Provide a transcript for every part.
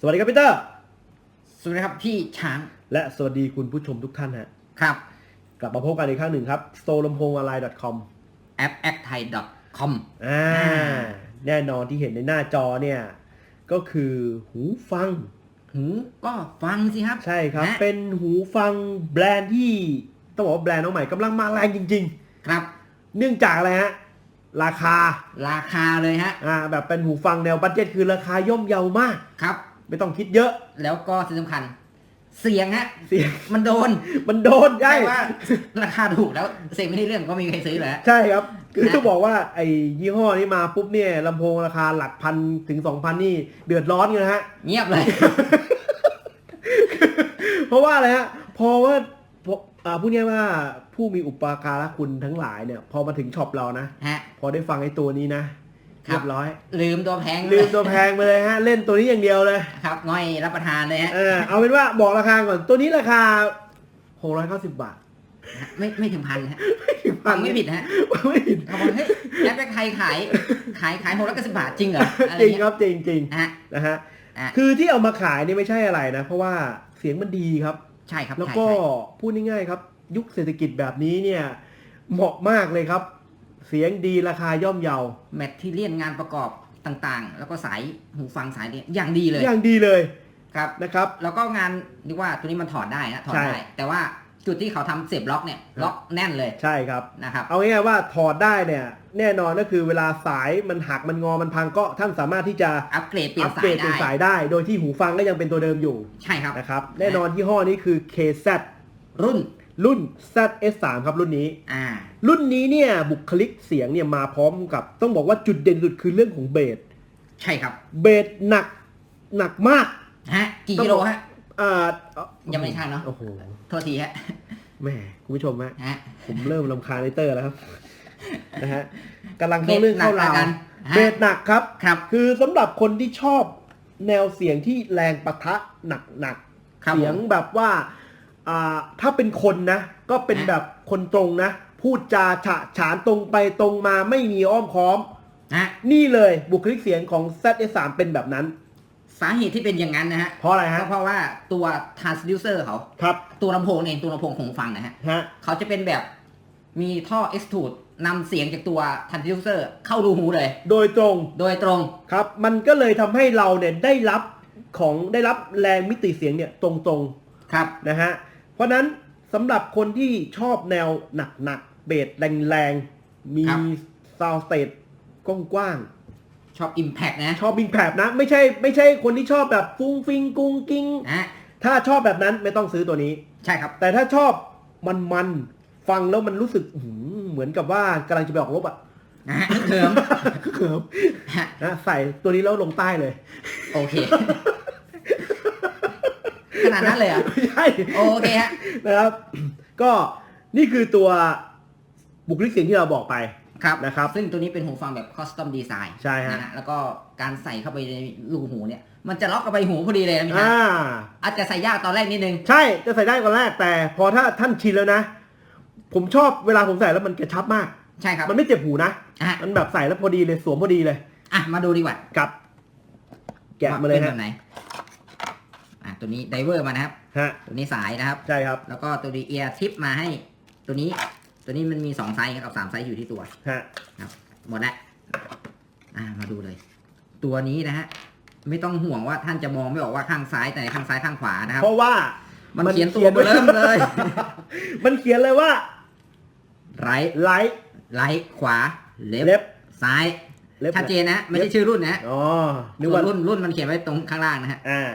สวัสดีครับพีเตอร์ สวัสดีครับพี่ช้างและสวัสดีคุณผู้ชมทุกท่านฮะ ครับ กลับมาพบกันอีกครั้งหนึ่งครับ s o l o m p o n g o n l i n e c o m แอป a c t h a i com อ่าอ่า แน่นอนที่เห็นในหน้าจอเนี่ย ก็คือหูฟัง หูก็ฟังสิครับ ใช่ครับ นะเป็นหูฟังแบรนด์ที่ ต้องบอกว่าแบรนด์น้องใหม่กำลังมาแรงจริง ครับ ๆ เนื่องจากอะไรฮะ ราคา ราคาเลยฮะ อ่า แบบเป็นหูฟังแนวบัตเจ็ตคือราคาย่อมเยาวมาก ครับ ไม่ต้องคิดเยอะ แล้วก็สิ่งสำคัญ เสียงฮะ เสียง มันโดนมันโดนได้แต่ว่า ราคาถูกแล้วเสียงไม่ได้เรื่องก็ไมมีใครซื้อเลยฮะ ใช่ครับ คือนะ จะบอกว่าไอ้ยี่ห้อนี้มาปุ๊บเนี่ยลำโพงราคาหลักพันถึงสองพันนี่เดือดร้อนกันนะฮะ เงียบเลย เพราะว่าอะไรฮะพอว่าพออ่าพูดง่ายๆว่าผู้มีอุปการะคุณทั้งหลายเนี่ย พอมาถึงช็อปเรานะ ฮะ พอได้ฟังไอ้ตัวนี้นะครับ เรียบร้อย ลืมตัวแพงลืมตัวแพงไปเลยฮะ เล่นตัวนี้อย่างเดียวเลยครับง่อยรับประทานเลยฮะเออเอาเป็นว่าบอกราคาก่อนตัวนี้ราคา690บาท ไม่ไม่ถึงพันฮะฟังไม่ผิดฮะไม่ผิดเขาบอกเฮ้ยแอปไทยขายขายขายหกร้อยเก้าสิบบาทจริงเหรออะไรจริงเงี้ยครับจริงจริงนะฮะๆนะฮะอะคือที่เอามาขายนี่ไม่ใช่อะไรนะ เพราะว่าเสียงมันดีครับ ใช่ครับแล้วใช่ก็ใช่พูดง่ายๆครับ ยุคเศรษฐกิจแบบนี้เนี่ย เหมาะมากเลยครับ เสียงดีราคาย่อมเยา แมทที่เลียนงานประกอบต่างๆ แล้วก็สายหูฟังสายเนี่ยอย่างดีเลยอย่างดีเลยครับนะครับ แล้วก็งานเรียกว่าตัวนี้มันถอดได้นะถอดใช่ ได้ แต่ว่าจุดที่เขาทำเสียบล็อกเนี่ยล็อกแน่นเลยใช่ครับ นะครับ เอาง่ายๆว่าถอดได้เนี่ย แน่นอนก็คือเวลาสายมันหักมันงอมันพังก็ท่านสามารถที่จะอัปเกรดเปลี่ยอันปสาเกรยดเป็นได้สายได้ โดยที่หูฟังก็ยังเป็นตัวเดิมอยู่ใช่ครับ นะครับแน่นอนยี่ห้อนี้คือ KZ รุ่น รุ่น ZS3 ครับรุ่นนี้ อ่า รุ่นนี้เนี่ยบุคลิกเสียงเนี่ยมาพร้อมกับ ต้องบอกว่าจุดเด่นสุดคือเรื่องของเบสใช่ครับ เบสหนักหนักมากฮะกี่กิโลฮะอ่ายังไม่ใช่เนอะโอ้โหโทษทีฮะแหม่คุณผู้ชมฮะฮะผมเริ่มลำคาญไอเตอร์แล้วครับนะฮะกำลังเข้าเรื่องเข้าราวเบสหนักแล้วกันฮะเบสหนักครับครับ คือสำหรับคนที่ชอบแนวเสียงที่แรงปะทะหนักหนักๆครับเสียงผมแบบว่า อ่าถ้าเป็นคนนะ ก็เป็นฮะแบบคนตรงนะ พูดจาฉะฉานตรงไปตรงมาไม่มีอ้อมค้อมฮะนี่เลยบุคลิกเสียงของ ZS3 เป็นแบบนั้น สาเหตุที่เป็นอย่างนั้นนะฮะเพราะอะไรก็ฮะเพราะว่าตัว transducer เขา ครับตัวลำโพงเองตัวลำโพงของหูฟังนะฮะ ฮะ เขาจะเป็นแบบมีท่อ extrude นำเสียงจากตัว transducer เข้ารูหูเลย โดยตรง โดยตรง ครับ มันก็เลยทำให้เราเนี่ยได้รับของได้รับแรงมิติเสียงเนี่ยตรงๆครับนะฮะ เพราะนั้นสำหรับคนที่ชอบแนวหนักๆเบสแรงๆ มีครับ ซาวสเตตกว้างชอบ impact นะๆชอบบิงแผบนะ ไม่ใช่ไม่ใช่คนที่ชอบแบบฟุ้งฟิงกุ้งกิ้ง นะถ้าชอบแบบนั้นไม่ต้องซื้อตัวนี้ ใช่ครับ แต่ถ้าชอบมันๆฟังแล้วมันรู้สึกอื้อหือเหมือนกับว่ากำลังจะไปออกรบอะ นะฮะเขิม เขิมฮะนะใส่ตัวนี้แล้วลงใต้เลย โอเค ขนาดนั้นเลยเหรอะไม่ใช่โอเคฮะ นะครับ ก็นี่คือตัวบุคลิกเสียงที่เราบอกไป ครับนะครับ ซึ่งตัวนี้เป็นหูฟังแบบ custom design ใช่ฮะ นะฮะแล้วก็การใส่เข้าไปในรูหูเนี่ย มันจะล็อกกับใบหูพอดีเลยนะพี่อ่าฮะอาจจะใส่ยากตอนแรกนิดนึง ใช่จะใส่ได้ก่อนแรกแต่พอถ้าท่านชินแล้วนะ ผมชอบเวลาผมใส่แล้วมันกระชับมาก ใช่ครับมันไม่เจ็บหูนะ อะมันแบบใส่แล้วพอดีเลยสวมพอดีเลยอะมาดูดีกว่ากับ แกะมาเลยป็นฮะ แบบไหน อะตัวนี้ไดเวอร์มานะครับ ฮะ ตัวนี้สายนะครับ ใช่ครับ แล้วก็ตัวนี้เอียร์ทิปมาให้ ตัวนี้ ตัวนี้มันมีสองไซส์กับสามไซส์อยู่ที่ตัว ฮะ ครับ หมดแล้วอ่ามาดูเลย ตัวนี้นะฮะ ไม่ต้องห่วงว่าท่านจะมองไม่ออกว่าข้างซ้ายแต่ข้างซ้ายข้างขวานะครับ เพราะว่า มัมันเขียนตัวเบอร์เริ่มเลย มันเขียนเลยว่าไรไลท์ ไลท์ขวา เลเล็ฟบซ้าย เล็บชัดเจนนะ ไม่ใช่ชื่อรุ่นนะอ๋อนึกส่วว่านรุ่นรุ่นมันเขียนไว้ตรงข้างล่างนะฮะ อ่า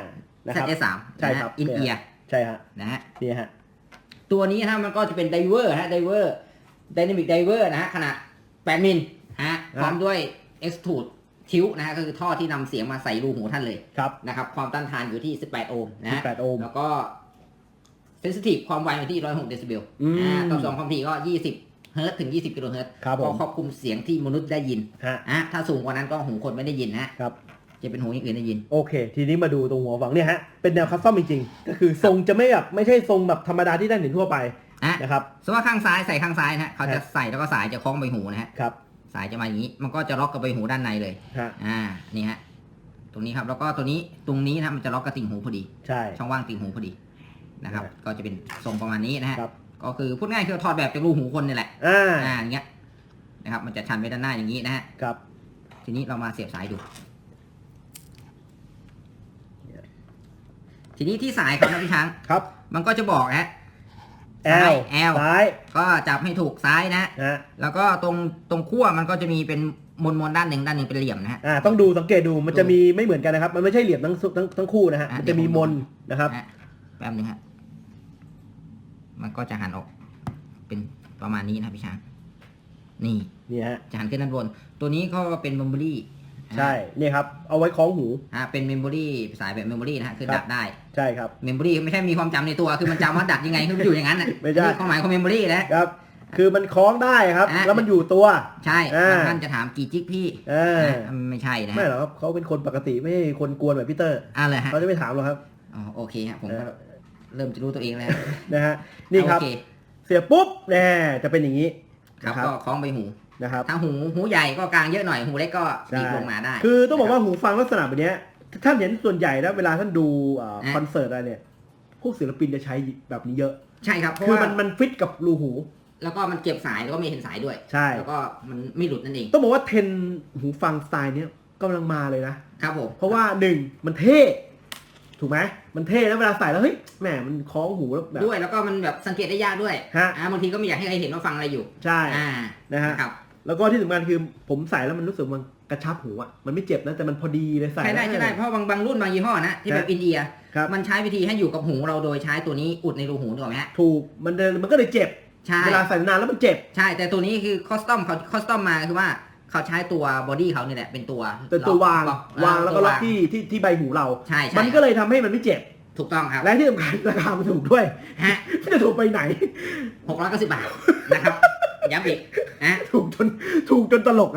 นะครับ ZS3 ใช่ครับ อินเอียใช่ฮะนะฮะนี่ฮะตัวนี้นะมันก็จะเป็นไดเวอร์ฮะไดเวอร์ไดนามิกไดเวอร์นะฮะขนาด 8 มิลฮะพร้อมด้วย extrude ทิวนะฮะก็คือท่อที่นำเสียงมาใส่รูหูท่านเลยครับนะครับ ความต้านทานอยู่ที่ 18 โอห์มนะฮะ18 โอห์มแล้วก็เซนซิทีฟความไวอยู่ที่ 106 เดซิเบลอืมอ่าต่อสองความถี่ก็ 20 เฮิร์ตซ์ถึง 20 กิโลเฮิรตซ์ครับผมก็ควบคุมเสียงที่มนุษย์ได้ยินฮะอะถ้าสูงกว่านั้นก็หูคนไม่ได้ยินนะฮะครับ จะเป็นหูอย่างอื่นได้ยิน โอเค ทีนี้มาดูตรงหัวฝังเนี่ยฮะ เป็นแนวคัสตอมจริงๆ ก็คือทรงจะไม่แบบไม่ใช่ทรงแบบธรรมดาที่ได้เห็นทั่วไปอะนะครับสมมติว่าข้างซ้ายใส่ข้างซ้ายนะฮะเขาจะฮะใส่แล้วก็สายจะคล้องใบหูนะฮะครับ สายจะมาอย่างนี้ มันก็จะล็อกกับใบหูด้านในเลยฮะ อ่านี่ฮะตรงนี้ครับแล้วก็ตัวนี้ตรงนี้นะครับมันจะล็อกกระติ่งหูพอดี ใช่ ช่องว่างติ่งหูพอดีนะครับครับ ก็จะเป็นทรงประมาณนี้นะฮะครับ ก็คือพูดง่ายคือถอดแบบจากรูหูคนนี่แหละอ่าอ่าอย่างเงี้ยนะครับมันจะชันไปด้านหน้าอย่างนี้นะฮะครับ ทีนี้เรามาเสียบสายดู ทีนี้ที่สายเขานะพี่ช้าง ครับ มันก็จะบอกนะฮะแอซ้ายลแอลซ้ายก็จับให้ถูกซ้ายนะ นะแล้วก็ตรงตรงขั้วมันก็จะมีเป็นมนมนๆด้านหนึ่งด้านหนึ่งเป็นเหลี่ยมนะฮะ อ่าต้องดูสังเกตดูมันจะมีไม่เหมือนกันนะครับ มันไม่ใช่เหลี่ยมทั้งทั้งทั้งคู่นะฮะอะมันจะมีมนนะครับ ฮะแป๊บหนึงฮะ มันก็จะหันออก เป็นประมาณนี้นะพี่ช้าง นี่ นี่ฮะจะหันขึ้นด้านบน ตัวนี้ก็เป็นเมมโมรี่ ใช่นี่ครับ เอาไว้คล้องหูฮะเป็นเมมโมรี่สายแบบเมมโมรี่นะฮะคือครับดัดได้ ใช่ครับเมมโมรี่ไม่ใช่มีความจำในตัว คือมันจำว่าดัดยังไงคือมันอยู่อย่างนั้นน่ะไม่ใช่ นี่ความหมายของเมมโมรี่นะ ครับ คือมันคล้องได้ครับ อะ แล้วมันอยู่ตัว ใช่อ่า บางท่านจะถามกี่จิกพี่เอออะไม่ใช่นะไม่หรอกครับเขาเป็นคนปกติไม่ใช่คนกวนแบบพีเตอร์อ่าเลยฮะเขาจะไม่ถามหรอกครับอ๋อโอเคฮะผมก็เออเริ่มจะรู้ตัวเองแล้วนะฮะนี่ครับ โอเคเสียบปุ๊บแน่จะเป็นอย่างนี้ ครับนะก็คล้องใบหูนะครับถ้าหูหูใหญ่ก็กลางเยอะหน่อยหูเล็กก็ใช่บีบลงมาได้ คือต้องบอกว่าหูฟังลักษณะแบบเนี้ยท่านเห็นส่วนใหญ่นะเวลาท่านดูอ่าอะคอนเสิร์ตอะไรเนี่ยพวกศิลปินจะใช้แบบนี้เยอะใช่ครับเพราะคือว่ามันมันฟิตกับรูหู แล้วก็มันเก็บสายแล้วก็ไม่เห็นสายด้วย ใช่ แล้วก็มันไม่หลุดนั่นเอง ต้องบอกว่าเทรนด์หูฟังสไตล์เนี้ยกำลังมาเลยนะครับผมเพราะว่าหนึ่งมันเท่ ถูกไหมมันเท่แล้วเวลาใส่แล้วเฮ้ยแหมมันคล้องหูแล้วแบบ ด้วยแล้วก็มันแบบสังเกตได้ยากด้วยฮะ อ่าบางทีก็ไม่อยากให้ใครเห็นว่าฟังอะไรอยู่ใช่อ่านะฮะ ครับแล้วก็ที่สำคัญคือผมใส่แล้วมันรู้สึกมันกระชับหูอะมันไม่เจ็บนะแต่มันพอดีเลยใส่ใช่ได้แล้ว ใช่ได้เพราะบางบางรุ่นบางยี่ห้อนะที่แบบอินเดียครับ มันใช้วิธีให้อยู่กับหูเราโดยใช้ตัวนี้อุดในรูหูถูกไหมฮะถูกมันเลยมันก็เลยเจ็บ ใช่ เวลาใส่นานแล้วมันเจ็บ ใช่แต่ตัวนี้คือคอสตอมเขาคอสตอมมาคือว่า เขาใช้ตัวบอดี้เขานี่แหละเป็นตัวเป็นตัววางล็อกวางแล้วก็ตัล็อกที่ที่ที่ใบหูเรา ใช่ใช่มันก็เลยทำให้มันไม่เจ็บ ถูกต้องครับ และที่สำคัญราคามันถูกด้วยฮะไม่จะถูกไปไหนหกร้อยเก้าสิบบาทนะครับย้ำอีกนะถูกจนถูกจนตลก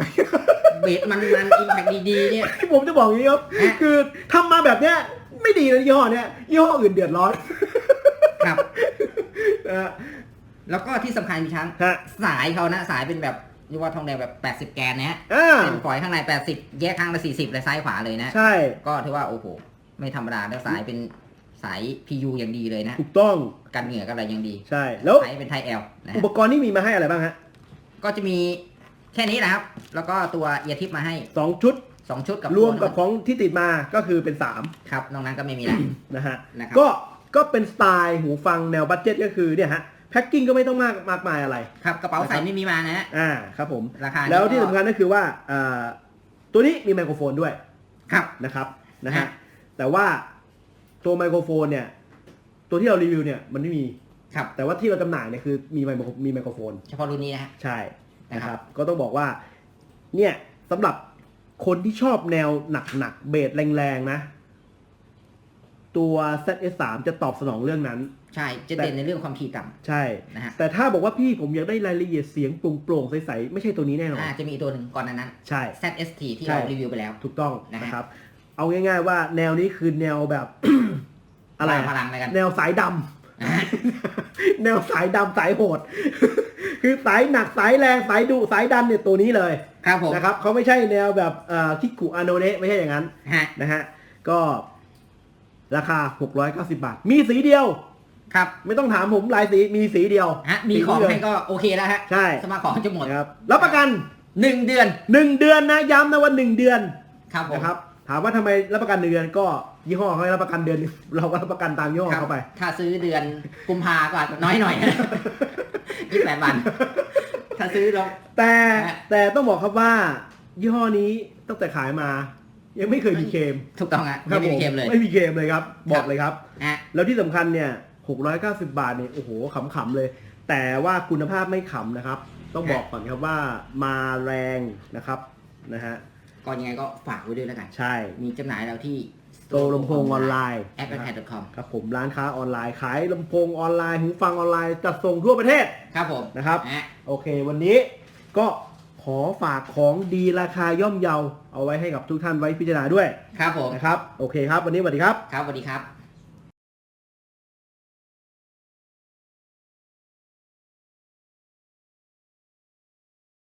เบสมันมันอิมแพคดีๆเนี่ยผมจะบอกอย่างนี้ครับฮะคือทำมาแบบเนี้ยไม่ดีนะยี่ห้อเนี้ยยี่ห้ออื่นเดือดร้อนครับนะฮะแล้วก็ที่สำคัญพี่ช้างฮะสายเขานะสายเป็นแบบเรี ยกว่าทองแดงแบบ 80 แกนนะฮะอ่าเป็นฝอยข้างใน 80 แยกข้างละ 40เลยซ้ายขวาเลยนะ ใช่ ก็ถือว่าโอ้โห ไม่ธรรมดาแล้วสายเป็นสาย PU อย่างดีเลยนะ ถูกต้องกันเหงื่อกันอะไรอย่างดีใช่ แล้วสายเป็นไทย L นะอุฮะปกรณ์นี่มีมาให้อะไรบ้างฮะก็จะมีแค่นี้แหละครับ แล้วก็ตัวเอียทิปมาให้ สองชุด 2 ชุดกับรวมกับตัวของที่ติดมาก็คือเป็นสามครับนอกนั้นก็ไม่มีแล้วนะฮะ นะครับ ก็ก็เป็นสไตล์หูฟังแนวบัตเจ็ตก็คือเนี่ยฮะ แพ็กกิ้งก็ไม่ต้องมากมากมายอะไร ครับกระเป๋าใส่ไม่มีมานะฮะอ่าครับผม ราคานี้แล้วที่ก็สำคัญก็คือว่าอ่าตัวนี้มีไมโครโฟนด้วยครับนะครับนะฮะฮะแต่ว่าตัวไมโครโฟนเนี่ย ตัวที่เรารีวิวเนี่ยมันไม่มีครับแต่ว่าที่เราจำหน่ายเนี่ยคือมีไมโครมีไมโครโฟน เฉพาะรุ่นนี้นะฮะใช่นะคครัรับบก็ต้องบอกว่า เนี่ยสำหรับคนที่ชอบแนวหนักๆเบสแรงๆนะ ตัว ZS3 จะตอบสนองเรื่องนั้น ใช่จะเด่นในเรื่องความถี่ต่ใช่ำนะฮะแต่ถ้าบอกว่าพี่ผมอยากได้รายละเอียดเสียงโปร่งๆใสๆไม่ใช่ตัวนี้แน่นอนอ่าจะมีอีกตัวหนึ่งก่อนนั้นนั้นใช่ ZST ที่ใช่เรารีวิวไปแล้ว ถูกต้องนะฮะนะครับเอาง่าย ๆ ว่าแนวนี้คือแนวแบบ อะไรพอะลังอะไรกัน แนวสายดำอ่าแนวสายดำสายโหด คือสายหนักสายแรงสายดุสายดันเนี่ยตัวนี้เลยครับผมนะครับเขาไม่ใช่แนวแบบเอ่อคิกุอาโนเนะไม่ใช่อย่างนั้นฮะนะฮะก็ราคา 690 บาท มีสีเดียว ครับไม่ต้องถามผมหลายสีมีสีเดียวฮะมีของสีเดียวให้ก็โอเคแล้วฮะใช่สมาของจะหมดนะครับรับประกันหนึ่งเดือน1เดือนนะย้ำนะว่า1เดือนครับผมนะครับถามว่าทำไมรับประกันหนึ่งเดือนก็ยี่ห้อเขาให้รับประกันเดือนหนึ่งเราก็รับประกันตามยี่ห้อครับเข้าไป ถ้าซื้อเดือนกุมภาก็อาจจะน้อยหน่อยยี่สิบแปดวัน ถ้าซื้อลงแต่ฮะแต่ต้องบอกครับว่า ยี่ห้อนี้ตั้งแต่ขายมา ยังไม่เคยมีเคลมถูกต้องฮะครัไม่บมีเคลมเลยไม่มีเคลมเลยครับ บอกเลยครับฮะแล้วที่สำคัญเนี่ย 690 บาทเนี่ยโอ้โหขำๆเลย แต่ว่าคุณภาพไม่ขำนะครับ ต้องบอกก่อนครับว่ามาแรงนะครับนะฮะก็ยังไงก็ฝากไว้ด้วยแล้วกัน ใช่ มีจำหน่ายเราที่โตลำโพงออนไลน์แอปนะแพครับดคอมครับผมร้านค้าออนไลน์ขายลำโพงออนไลน์หูฟังออนไลน์จัดส่งทั่วประเทศ ครับผม นะครับฮะโอเค วันนี้ก็ขอฝากของดีราคาย่อมเยา เอาไว้ให้กับทุกท่านไว้พิจารณาด้วย ครับผม นะครับ โอเคครับ วันนี้สวัสดีครับ ครับสวัสดีครับ